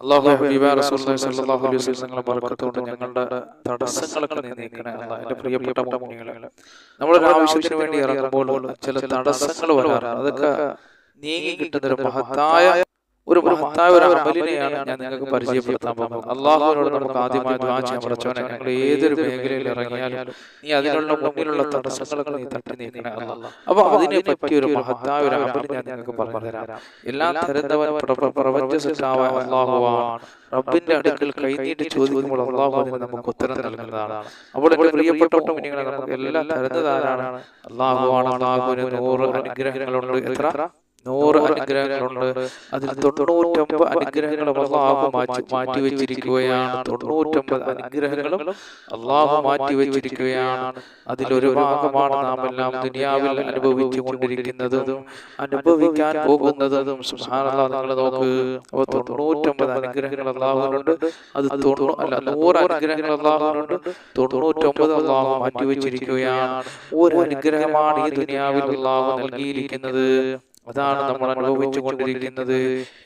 അള്ളാഹു ഹബീബ റസൂലുള്ളാഹി സ്വല്ലല്ലാഹു അലൈഹി വസല്ലം ഞങ്ങളുടെ തടസ്സങ്ങളൊക്കെ നീ നീക്കണേ അല്ലാ എന്റെ പ്രിയപ്പെട്ട മുഅ്മിനീങ്ങളെ നമ്മളൊരു ആവശ്യത്തിന് വേണ്ടി ഇറങ്ങുമ്പോൾ ചില തടസ്സങ്ങൾ വരാറ് അതൊക്കെ നീങ്ങി കിട്ടുന്ന ഒരു മഹത്തായ ഒരു മഹത്തായ ഒരു അമലിനെയാണ് ഞാൻ നിങ്ങൾക്ക് പരിചയപ്പെടുത്താൻ പോകുന്നത്. അള്ളാഹുവിനോട് നമുക്ക് ആദ്യമായി ദ്വാ ചെയ്യാൻ ഞങ്ങൾ ഏതൊരു മേഖലയിൽ ഇറങ്ങിയാലും നീ അതിനുള്ള മുന്നിലുള്ള തടസ്സങ്ങളൊക്കെ നീ തട്ടി നീക്കണേ അല്ല. അപ്പൊ അതിനെ പറ്റി ഒരു മഹത്തായ ഒരു അമൽ ഞാൻ നിങ്ങൾക്ക് പറഞ്ഞുതരാം. എല്ലാ അള്ളാഹുവാണ്. റബ്ബിന്റെ അടുക്കൽ കൈനീട്ടി ചോദിക്കുമ്പോൾ അള്ളാഹു അതിന് നമുക്ക് ഉത്തരം നൽകുന്നതാണ്. അപ്പോൾ എന്റെ പ്രിയപ്പെട്ട കുഞ്ഞുങ്ങളെ നമുക്ക് എല്ലാം തരുന്നതാരാണ് അള്ളാഹുവാണ് അള്ളാഹുവിന് നൂറ് അനുഗ്രഹങ്ങളുണ്ട് എത്ര നൂറ് അനുഗ്രഹങ്ങളുണ്ട്. അതിൽ തൊണ്ണൂറ്റൊമ്പത് അനുഗ്രഹങ്ങളും അള്ളാഹു മാറ്റി മാറ്റി വെച്ചിരിക്കുകയാണ് തൊണ്ണൂറ്റൊമ്പത് അനുഗ്രഹങ്ങളും അള്ളാഹു മാറ്റി വെച്ചിരിക്കുകയാണ് അതിലൊരു ഭാഗമാണ് നാം എല്ലാം ദുനിയാവിൽ അനുഭവിച്ചു കൊണ്ടിരിക്കുന്നതും അനുഭവിക്കാൻ പോകുന്നതും. നിങ്ങൾ നോക്ക്. അപ്പോൾ തൊണ്ണൂറ്റൊമ്പത് അനുഗ്രഹങ്ങൾ അള്ളാഹുവിനുണ്ട്. അത് തൊണ്ണൂ അല്ല നൂറ് അനുഗ്രഹങ്ങൾ അള്ളാഹുവിനുണ്ട്. തൊണ്ണൂറ്റൊമ്പത് അള്ളാഹു മാറ്റി വെച്ചിരിക്കുകയാണ് ഒരു അനുഗ്രഹമാണ് ഈ ദുനിയാവിൽ അള്ളാഹു നൽകിയിരിക്കുന്നത്. അതാണ് നമ്മൾ അനുഭവിച്ചു കൊണ്ടിരിക്കുന്നത്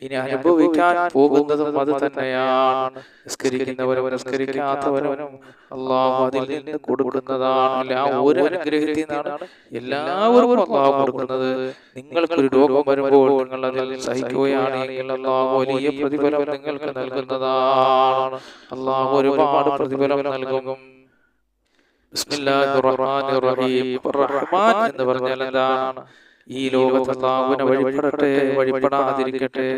ഇനി അനുഭവിക്കാൻ പോകുന്നതും അത് തന്നെയാണ്. നിസ്കരിക്കുന്നവരും നിസ്കരിക്കാത്തവരും അള്ളാഹു അതിൽ നിന്ന് കൊടുക്കുന്നതാണ്. ആ ഒരു അനുഗ്രഹത്തിൽ നിന്നാണ് എല്ലാവർക്കും അള്ളാഹു കൊടുക്കുന്നത്. നിങ്ങൾക്കൊരു രോഗം വരുമ്പോൾ നിങ്ങൾ അതിൽ സഹിക്കുകയാണെങ്കിൽ അള്ളാഹു വലിയ പ്രതിഫലം നിങ്ങൾക്ക് നൽകുന്നതാണ്. അള്ളാഹു ഒരുപാട് പ്രതിഫലം നൽകും. ബിസ്മില്ലാഹിർ റഹ്മാനിർ റഹീം. റഹ്മാൻ എന്ന് പറഞ്ഞാൽ എന്താണ്? ഈ ലോകത്ത് അള്ളാഹുവിനെ വഴിപ്പെടട്ടെ വഴിപ്പെടാതിരിക്കട്ടെ.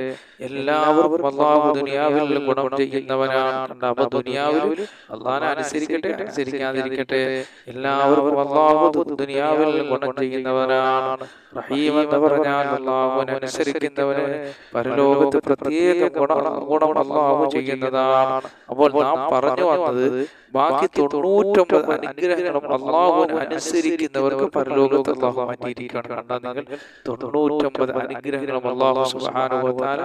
എല്ലാവരും അള്ളാഹു ദുനിയാവിൽ ഗുണം ചെയ്യുന്നവനാണ്. അപ്പൊ ദുനിയാവിൽ അള്ളാഹിനെ അനുസരിക്കട്ടെ അനുസരിക്കാതിരിക്കട്ടെ. എല്ലാവരും അള്ളാഹു ദുനിയാവിൽ ഗുണം ചെയ്യുന്നവനാണ്. റഹീം എന്ന് പറഞ്ഞാൽ അള്ളാഹുവിനെ അനുസരിക്കുന്നവന് പരലോകത്ത് പ്രത്യേക ഗുണം ഗുണം അള്ളാഹു ചെയ്യുന്നതാണ്. അപ്പോൾ നാം പറഞ്ഞു വന്നത് ബാക്കി തൊണ്ണൂറ്റൊമ്പത് അനുഗ്രഹങ്ങളും അള്ളാഹു അനുസരിക്കുന്നവർക്ക് പരലോകത്ത് അള്ളാഹു മാറ്റിയിരിക്കുകയാണ്. കണ്ടാൽ നിങ്ങൾ തൊണ്ണൂറ്റൊമ്പത് അനുഗ്രഹങ്ങളും അള്ളാഹു സുഹാനുഭവത്താൽ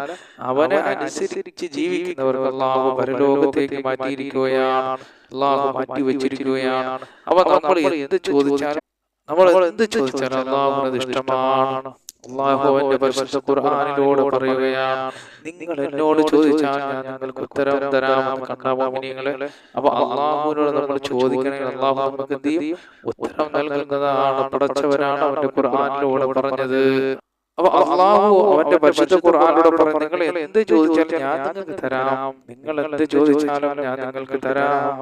അവനെ അനുസരിച്ച് ജീവിക്കുന്നവർക്ക് അള്ളാഹു പരലോകത്തേക്ക് മാറ്റിയിരിക്കുകയാണ്. അള്ളാഹു മാറ്റി വെച്ചിരിക്കുകയാണ്. അവ നമ്മൾ എന്ത് ചോദിച്ചാലും നമ്മൾ എന്ത് ചോദിച്ചാലും അള്ളാഹുവിനത് ഇഷ്ടമാണ്. അള്ളാഹു പരിശുദ്ധ ഖുർആനിലൂടെ പറയുകയാണ്. നിങ്ങൾ എന്നോട് ചോദിച്ചാൽ ഞാൻ നിങ്ങൾക്ക് ഉത്തരം തരാമെന്ന് കണ്ടാമോമിനിങ്ങളെ അപ്പൊ അള്ളാഹുവിനോട് നമ്മൾ ചോദിക്കണമെങ്കിൽ അള്ളാഹു നമുക്ക് എന്ത് ചെയ്യും? ഉത്തരം നൽകുന്നതാണ് പടച്ചവരാണ് അവന്റെ ഖുർആനിലൂടെ പറഞ്ഞത്. അപ്പൊ അള്ളാഹു അവന്റെ പരിശുദ്ധ ഖുർആനിലൂടെ പറഞ്ഞു നിങ്ങൾ എന്ത് ചോദിച്ചാലും ഞാൻ നിങ്ങൾക്ക് തരാം. നിങ്ങൾ എന്ത് ചോദിച്ചാലും ഞാൻ നിങ്ങൾക്ക് തരാം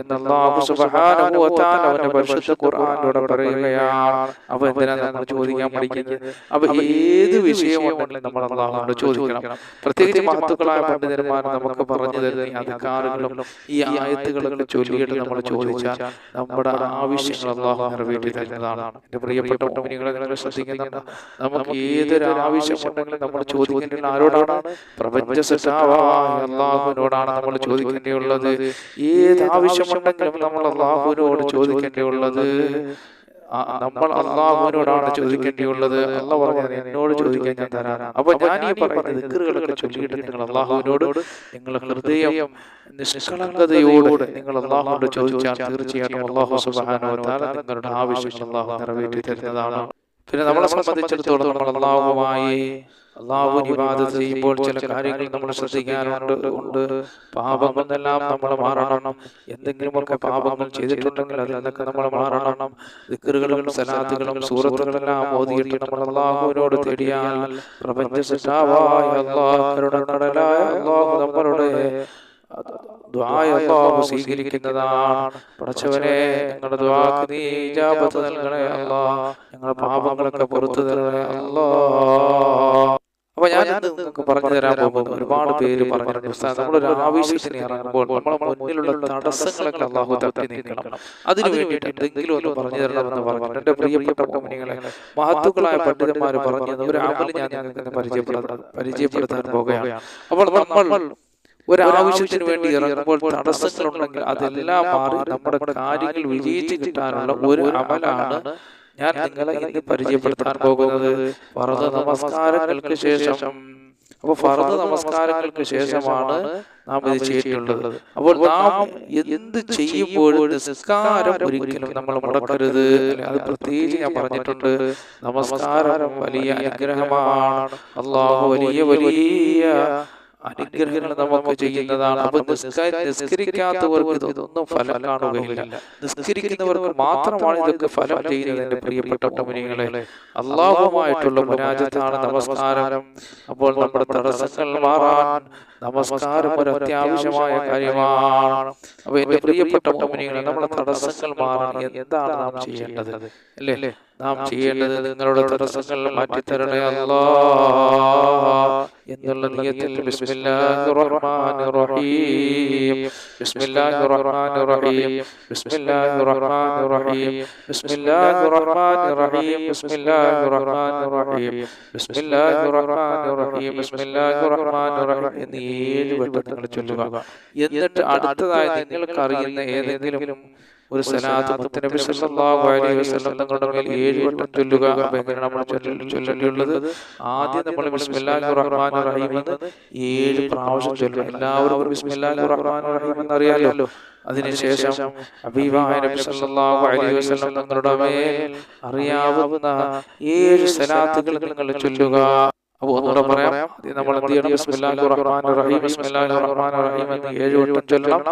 എന്ന് അള്ളാഹു സുബ്ഹാനഹു വ തആല അവന്റെ പരിശുദ്ധ ഖുർആനിലൂടെ പറയുകയാണ്. അപ്പൊ എന്തിനാ നമ്മൾ ചോദിക്കാൻ പഠിക്കുന്നത്? അപ്പൊ ഏത് വിഷയമുണ്ടെങ്കിലും നമ്മൾ അള്ളാഹുവിനോട് ചോദിക്കണം. പ്രത്യേകിച്ച് മഹത്തുക്കളായ പണ്ഡിതന്മാർ നമുക്ക് പറഞ്ഞു തരുന്ന ഈ അധികാരങ്ങളും ഈ ആയത്തുകളൊക്കെ ചൊല്ലിയിട്ട് നമ്മൾ ചോദിച്ചാൽ നമ്മുടെ ആവശ്യങ്ങൾ അള്ളാഹു നിറവേറ്റി തരുന്നതാണ് എന്റെ പ്രിയപ്പെട്ട മുനികളെ നിങ്ങൾ ശ്രദ്ധിക്കുന്നുണ്ട് നമുക്ക് ഏതൊരു ആവശ്യമുണ്ടെങ്കിലും നമ്മൾ ചോദിക്കേണ്ടത് ആരോടാണ്? പ്രപഞ്ച അള്ളാഹുവിനോടാണ് നമ്മൾ ചോദിക്കേണ്ടിയുള്ളത്. ഏത് ആവശ്യമുണ്ടെങ്കിലും നമ്മൾ അള്ളാഹുവിനോട് ചോദിക്കേണ്ടിയുള്ളത്. നമ്മൾ അള്ളാഹുവിനോടാണ് ചോദിക്കേണ്ടിയുള്ളത്. അല്ല പറഞ്ഞത് എന്നോട് ചോദിക്കാൻ ഞാൻ തരാനാണ്. അപ്പൊ ഞാൻ ഈ പറയുന്ന ദിക്കറുകളൊക്കെ ചൊല്ലിയിട്ട് നിങ്ങൾ അള്ളാഹുവിനോട് നിങ്ങൾ ഹൃദയം നിഷ്കളങ്കതയോട് നിങ്ങൾ അള്ളാഹുവിനോട് ചോദിച്ചാൽ തീർച്ചയായിട്ടും അള്ളാഹു തആല നിങ്ങളുടെ ആവശ്യങ്ങൾ അള്ളാഹു നിറവേറ്റി തരുന്നതാണ്. പിന്നെ നമ്മളെ സംബന്ധിച്ചിടത്തോളം നമ്മൾ അള്ളാഹുമായി അള്ളാഹു ഇബാദത്ത് ചെയ്യുമ്പോൾ ചില കാര്യങ്ങൾ നമ്മൾ ശ്രദ്ധിക്കാനുണ്ട് ഉണ്ട്. പാപങ്ങളെല്ലാം നമ്മൾ മാറണം. എന്തെങ്കിലുമൊക്കെ പാപങ്ങൾ ചെയ്തിട്ടുണ്ടെങ്കിൽ അതിൽ നിന്നൊക്കെ നമ്മൾ മാറണം. ദിക്കറുകളും സലാത്തുകളും സൂറത്തുകളെല്ലാം ഓതിയിട്ട് നമ്മൾ അള്ളാഹുവിനോട് തേടിയാൽ പ്രപഞ്ച സൃഷ്ടാവായ അള്ളാഹുരുടെ കടലായ അള്ളാഹു നമ്മളുടെ അള്ളാഹു സ്വീകരിക്കുന്നതാണ്. പടച്ചവനെ ഞങ്ങളുടെ ദ്വാക്ക് നീ ഇജാബത്ത് നൽകണേ അല്ലാ. ഞങ്ങളുടെ പാപങ്ങളൊക്കെ പുറത്തു തരണേ അല്ലാ. അപ്പൊ ഞാൻ നിങ്ങൾക്ക് പറഞ്ഞു തരാൻ പോകുന്നത് ഒരുപാട് പേര് പറഞ്ഞു നമ്മളൊരു ആവശ്യത്തിന് ഇറങ്ങുമ്പോൾ നമ്മളെ മുന്നിലുള്ള തടസ്സങ്ങളൊക്കെ അള്ളാഹു തട്ടി നീക്കണം. അതിനു വേണ്ടിയിട്ട് എന്തെങ്കിലും ഒന്ന് പറഞ്ഞു തരണമെന്ന് പറഞ്ഞു എന്റെ പ്രിയപ്പെട്ട മഹത്തുക്കളായ പണ്ഡിതന്മാർ പറഞ്ഞത് ഒരു അമൽ ഞാൻ നിങ്ങൾക്ക് പരിചയപ്പെടുത്താൻ പരിചയപ്പെടുത്താൻ പോകുകയാണ്. അപ്പോൾ നമ്മൾ ഒരു ആവശ്യത്തിന് വേണ്ടി ഇറങ്ങുമ്പോൾ തടസ്സങ്ങളുണ്ടെങ്കിൽ അതെല്ലാം മാറി നമ്മുടെ കാര്യങ്ങൾ വിജയിച്ചു കിട്ടാനുള്ള ഒരു അമലാണ് ഞാൻ നിങ്ങളെ ഇന്ന് പരിചയപ്പെടുത്താൻ പോകുന്നത് ഫർദ് നമസ്കാരങ്ങൾക്ക് ശേഷം. അപ്പോൾ ഫർദ് നമസ്കാരങ്ങൾക്ക് ശേഷമാണ് നാം ഇത് ചെയ്തിട്ടുള്ളത്. അപ്പോൾ നാം എന്ത് ചെയ്യുമ്പോഴും നിസ്കാരം ഒരിക്കലും നമ്മൾ മുടക്കരുത് അത് പ്രത്യേകിച്ച് ഞാൻ പറഞ്ഞിട്ടുണ്ട്. നമസ്കാരം വലിയ അനുഗ്രഹമാണ്. അള്ളാഹു വലിയ വലിയ അനുഗ്രഹങ്ങൾ നമുക്ക് ചെയ്യുന്നതാണ്. അപ്പൊ നിസ്ക- നിസ്കരിക്കാത്തവർക്ക് ഇതൊന്നും ഫലം കാണുകയില്ല. നിസ്കരിക്കുന്നവർക്ക് മാത്രമാണ് ഇതൊക്കെ ഫലം ചെയ്യുന്നതിന്റെ പ്രിയപ്പെട്ട മുനികളെ അള്ളാഹുമായിട്ടുള്ള മുരാജത്താണ് നമസ്കാരം. അപ്പോൾ നമ്മുടെ തടസ്സങ്ങൾ മാറാൻ നമസ്കാരം ഒരു അത്യാവശ്യമായ കാര്യമാണ്. അപ്പൊ എന്റെ പ്രിയപ്പെട്ട മുനികളെ നമ്മുടെ തടസ്സങ്ങൾ മാറാൻ എന്താണ് നാം ചെയ്യേണ്ടത്? അല്ലേ? നാം ചെയ്യേണ്ടത് നിങ്ങളുടെ തടസ്സങ്ങൾ മാറ്റിത്തരണേ അല്ലാ. എന്നുള്ള നിയത്തിൽ ബിസ്മില്ലാഹിർ റഹ്മാനിർ റഹീം. ബിസ്മില്ലാഹിർ റഹ്മാനിർ റഹീം. ബിസ്മില്ലാഹിർ റഹ്മാനിർ റഹീം. ബിസ്മില്ലാഹിർ റഹ്മാനിർ റഹീം. ബിസ്മില്ലാഹിർ റഹ്മാനിർ റഹീം. ബിസ്മില്ലാഹിർ റഹ്മാനിർ റഹീം. ബിസ്മില്ലാഹിർ റഹ്മാനിർ റഹീം. എന്നീ ഏഴ് വട്ടം നിങ്ങൾ ചൊല്ലുക? എന്നിട്ട് അടുത്തതായി നിങ്ങൾക്ക് അറിയുന്ന ഏതെങ്കിലും ഒരു സലാത്ത് മുത്തനബി സല്ലല്ലാഹു അലൈഹി വസല്ലം തങ്ങളുടെ മേൽ ഏഴ് വട്ടം ചൊല്ലുക അപ്പൊ എങ്ങനെ നമ്മൾ ചൊല്ലി- ചൊല്ലേണ്ടിയുള്ളത് ആദ്യം നമ്മൾ ബിസ്മില്ലാഹിർ റഹ്മാനിർ റഹീം എന്ന് ഏഴ് പ്രാവശ്യം ചൊല്ലുക. എല്ലാവരും ബിസ്മില്ലാഹിർ റഹ്മാനിർ റഹീം എന്ന് അറിയാലോ? അതിനുശേഷം ഹബീബായ നബി സല്ലല്ലാഹു അലൈഹി വസല്ലം തങ്ങളുടെ മേൽ അറിയാവുന്ന ഏഴ് സലാത്തുകൾ നിങ്ങൾ ചൊല്ലുക. അപ്പൊ ഒന്നുകൂടെ പറയാം. നമ്മൾ എന്ത് ചെയ്യണം? റഹീം. റഹീം. എന്ന് ഏഴ് വട്ടം ചൊല്ലണം.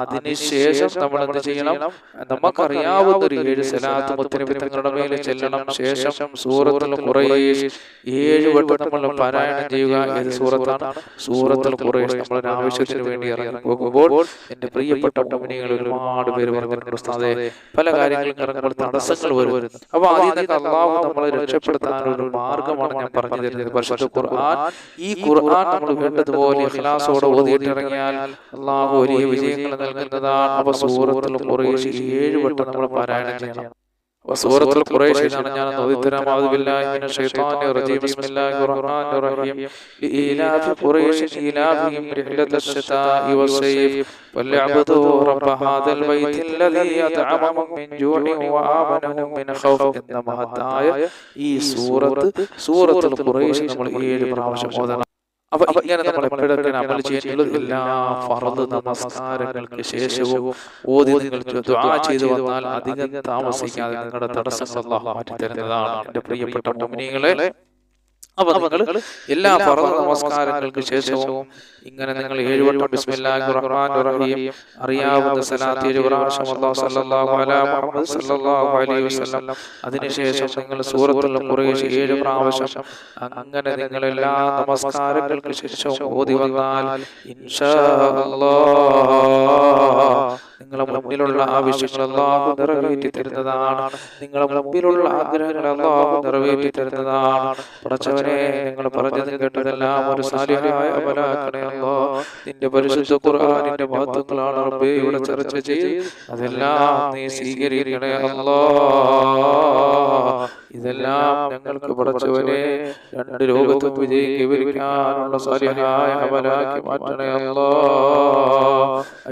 അതിനുശേഷം നമ്മൾ എന്ത് ചെയ്യണം? നമുക്കറിയാവുന്ന ഒരു ഏഴ് സലാത്ത് മേലെ ചെല്ലണം. ശേഷം സൂറത്തുൽ ഖുറൈശ് ഏഴ് വട്ടം നമ്മൾ പാരായണം ചെയ്യുക ഏത് സൂറത്താണ്? സൂറത്തുൽ ഖുറൈശ് നമ്മൾ ഒരു ആവശ്യത്തിന് വേണ്ടി ഇറങ്ങി പോകുമ്പോൾ എന്റെ പ്രിയപ്പെട്ട കമ്പനികൾ ഒരുപാട് പേര് പറഞ്ഞിട്ടുണ്ട് ഉസ്താദേ. പല കാര്യങ്ങളും ഇറങ്ങുമ്പോൾ തടസ്സങ്ങൾ വരും അപ്പൊ ആദ്യം അള്ളാഹു നമ്മളെ രക്ഷപ്പെടുത്താൻ ഒരു മാർഗമാണ് ഞാൻ പറഞ്ഞു തരുന്നത് പരിശുദ്ധ ഖുർആൻ ഈ ഖുർആൻ നമ്മൾ വേണ്ടതുപോലെ ഇഖ്ലാസോടെ ഓതിയിട്ടിറങ്ങിയാൽ അള്ളാഹു വലിയ വിജയങ്ങൾ നൽകുന്നതാണ് അപ്പൊ സൂറത്തുൽ കുറേശ്ശി ഏഴ് വട്ടം നമ്മൾ പാരായണം ചെയ്യണം. അപ്പൊ സൂറത്തുൽ ഖുറൈശ് ഇതാണ് ഞാൻ ഓതിത്തരാം അഊദു ബില്ലാഹി മിനശ് ശൈത്വാനിർ റജീം ബിസ്മില്ലാഹിർ റഹ്മാനിർ റഹീം لإيلاف قريش إيلافهم رحلة الشتاء والصيف فليعبدوا رب هذا البيت الذي أطعمهم من جوع وآمنهم من خوف എന്ന മഹത്തായ ഈ സൂറത്ത് സൂറത്തുൽ ഖുറൈശ് നമ്മൾ ഏഴ് പ്രാവശ്യം ഓതണം അപ്പൊ ഇങ്ങനെ നമ്മൾ എപ്പോഴൊക്കെ അമൽ ചെയ്യുന്നത് എല്ലാ ഫറദ് നമസ്കാരങ്ങൾക്ക് ശേഷവും ഓതി നിങ്ങൾ ദുആ ചെയ്തു വന്നാൽ അധികം താമസിക്കാതെ നിങ്ങളുടെ തടസ്സങ്ങൾ മാറ്റി തരുന്നതാണ് എന്റെ പ്രിയപ്പെട്ട മുഅ്മിനീങ്ങളെ അപ്പൊ നിങ്ങൾ എല്ലാ ഫറദ് നമസ്കാരങ്ങൾക്ക് ശേഷവും ഇങ്ങനെ നിങ്ങൾ ഏഴുവട്ടം ബിസ്മില്ലാഹിർ റഹ്മാനിർ റഹീം അറിയാവുന്ന സലാത്ത് ഏഴ് പ്രാവശ്യം അല്ലാഹു സല്ലല്ലാഹു അലാ മുഹമ്മദ് സല്ലല്ലാഹു അലൈഹി വസല്ലം അതിനുശേഷം നിങ്ങൾ സൂറത്തുൽ ഖുറൈശ് ഏഴ് പ്രാവശ്യം അങ്ങനെ നിങ്ങൾ എല്ലാ നമസ്കാരങ്ങൾക്ക് ശേഷവും ഓതി വന്നാൽ ഇൻഷാ അല്ലാഹ്. നിങ്ങളെ മുന്നിലുള്ള ആവശ്യങ്ങൾ അല്ലാഹു നിറവേറ്റി തരുന്നതാണ്. നിങ്ങളെ മുമ്പിലുള്ള ആഗ്രഹങ്ങൾ അല്ലാഹു നിറവേറ്റി തരുന്നതാണ്. പടച്ചവനെ നിങ്ങൾ പറഞ്ഞത് കേട്ടതെല്ലാം ഒരു സാലിഹായ അമലാക്കണേ അല്ലോ നിന്റെ പരിശുദ്ധ ഖുർആനിന്റെ മഹത്വങ്ങളാണ് റബ്ബേ. ഇവിടെ ചർച്ച ചെയ്ത് അതെല്ലാം നീ സ്വീകരിക്കണേ അല്ലോ ഇതെല്ലാം ഞങ്ങൾക്ക് പടച്ചവനെ രണ്ട് ലോകത്തും വിജയിക്കാനുള്ള സാലിഹായ അമലാക്കി മാറ്റണേ അല്ലോ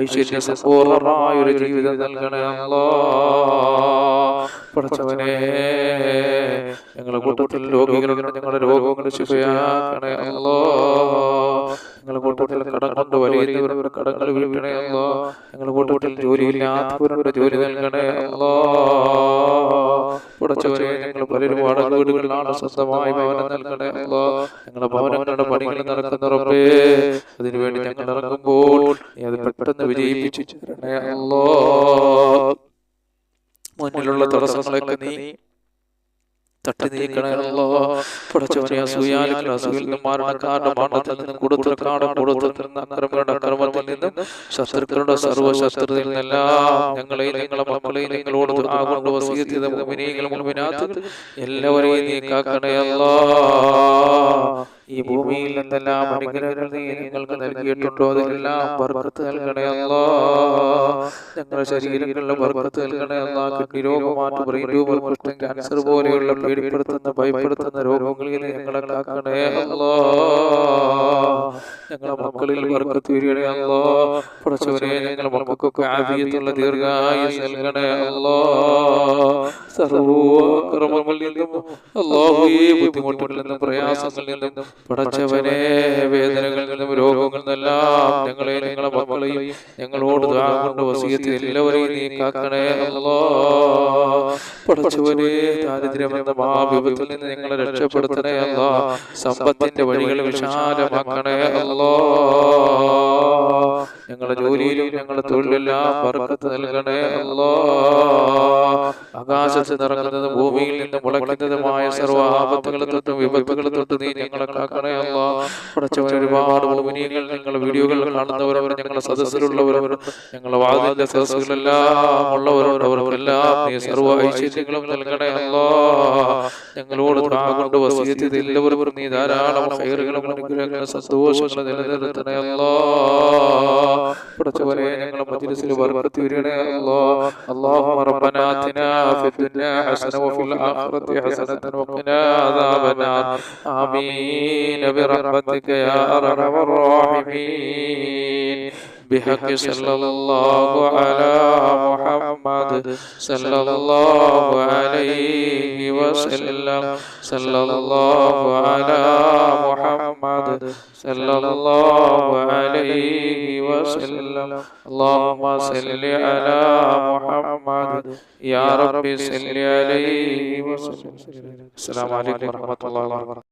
ഐശ്വര്യ സമ്പൂർണമായ ഒരു ജീവിതം നൽകണേ അല്ലോ പടച്ചവനെ ഞങ്ങളുടെ കൂട്ടത്തിൽ രോഗികളുണ്ട് ഞങ്ങളുടെ രോഗങ്ങൾ ശിഫയാക്കണേ അല്ലോ. ഞങ്ങളുടെ കൂട്ടത്തിൽ കടം കൊണ്ട് വലിയവരുടെ കടങ്ങൾ വീഴ്ത്തണേ അല്ലോ. ഞങ്ങളുടെ കൂട്ടത്തിൽ ജോലിയില്ലാത്തവരുടെ ജോലി നൽകണേ അല്ലോ. പടച്ചവനെ ഞങ്ങൾ പലരും വാടക വീടുകളിലാണ് സ്വന്തമായി ഭവനം നൽകണേ അല്ലോ. ഞങ്ങളുടെ ഭവനങ്ങളുടെ പണികൾ നടക്കുന്ന റബ്ബേ അതിനുവേണ്ടി ഞങ്ങൾ ഇറങ്ങുമ്പോൾ നീ അത് പെട്ടെന്ന് വിജയിപ്പിച്ചു തരണേ അല്ലോ. മുന്നിലുള്ള തടസ്സങ്ങളൊക്കെ നീ തട്ടി നീക്കണമല്ലോ. അസൂയിൽ നിന്നും അക്രമങ്ങളുടെ അക്രമത്തിൽ ശത്രുക്കളുടെ സർവ ശത്രുതയിൽ നിന്നെല്ലാം ഞങ്ങളെയും നിങ്ങളെ മക്കളെയും നിങ്ങളോട് ആകൊണ്ട് എല്ലാവരെയും നീ കാക്കണയല്ലോ ഈ ഭൂമിയിൽ എന്തെല്ലാം അനുഗ്രഹങ്ങൾ നീ നിങ്ങൾക്ക് നൽകിയിട്ടുണ്ടോ? അതിലെല്ലാം ബർക്കത്ത് നൽകണയല്ലോ ഞങ്ങളുടെ ശരീരങ്ങളിലെ ബർക്കത്ത് നൽകണയല്ലോ കിഡ്നി രോഗം മാറ്റം ബ്രെയിൻ ട്യൂമർ കുഷ്ഠം ക്യാൻസർ പോലെയുള്ള പേടിപ്പെടുത്തുന്ന ഭയപ്പെടുത്തുന്ന രോഗങ്ങളിൽ ഞങ്ങളെ കാക്കണയല്ലോ ഞങ്ങളുടെ മക്കളിൽ ബർക്കത്ത് വീഴണയല്ലോ പഠിച്ചവരെ ഞങ്ങളുടെ മക്കൾക്കൊക്കെ ആദ്യത്തുള്ള ദീർഘായുസ് നൽകണയല്ലോ സർവ കർമ്മങ്ങളിൽ നിന്നും അല്ലാഹുവേ ബുദ്ധിമുട്ടുകളിൽ നിന്നും പ്രയാസങ്ങളിൽ നിന്നും പടച്ചവനെ വേദനകളിൽ നിന്നും രോഗങ്ങളിൽ ഞങ്ങളെ നിങ്ങളെ മക്കളെയും ഞങ്ങളോട് കൊണ്ട് വസീയത്തിൽ എല്ലാവരെയും നീ കാക്കണേ പടച്ചവനെ ദാരിദ്ര്യമെന്ന മഹാവിപത്തിൽ നിന്ന് ഞങ്ങളെ രക്ഷപ്പെടുത്തണേ അല്ലോ. സമ്പത്തിന്റെ വഴികൾ വിശാലമാക്കണേ അല്ലോ. ഞങ്ങളുടെ ജോലിയിലും ഞങ്ങളുടെ തൊഴിലെല്ലാം ബർക്കത്ത് നൽകണേ അല്ലോ. ആകാശത്ത് നിറങ്ങുന്നത് ഭൂമിയിൽ നിന്ന് മുളയ്ക്കുന്നതുമായ സർവ ആപത്തുകളെ തൊട്ടും വിപത്തുകളെ തൊട്ടും നീ ഞങ്ങളെ കാക്കണേ അല്ലാ പടച്ചവൻ ഒരുപാട് ഭൂമിനികൾ ഞങ്ങളുടെ വീഡിയോകൾ കാണുന്നവരോട് ഞങ്ങളുടെ സദസ്സിലുള്ളവരോട് ഞങ്ങളുടെ വാതിന്റെ സദസ്സുകളെല്ലാം ഉള്ളവരോട് അവർക്കെല്ലാം നീ സർവ്വ ഐശ്വര്യങ്ങളും നൽകണേ അല്ലാ ഞങ്ങളോട് ദുആ കൊണ്ട് വസീയത്ത് എല്ലാവരും നീ ധാരാളം ഖൈറുകളും അനുഗ്രഹങ്ങളും സന്തോഷങ്ങളും നിലനിർത്തണേ അല്ലാ പടച്ചവനെ ഞങ്ങളുടെ മജ്ലിസിൽ ബർക്കത്ത് വരണേ അല്ലാ اللهم ربنا آتنا في الدنيا حسنة وفي الآخرة حسنة وقنا عذاب النار آمين برحمتك يا أرحم الراحمين. بحق صلى الله على محمد صلى الله عليه وسلم. صلى الله على محمد صلى الله عليه وسلم. اللهم صل على محمد. يا رب صل عليه وسلم. السلام عليكم ورحمة الله وبركاته.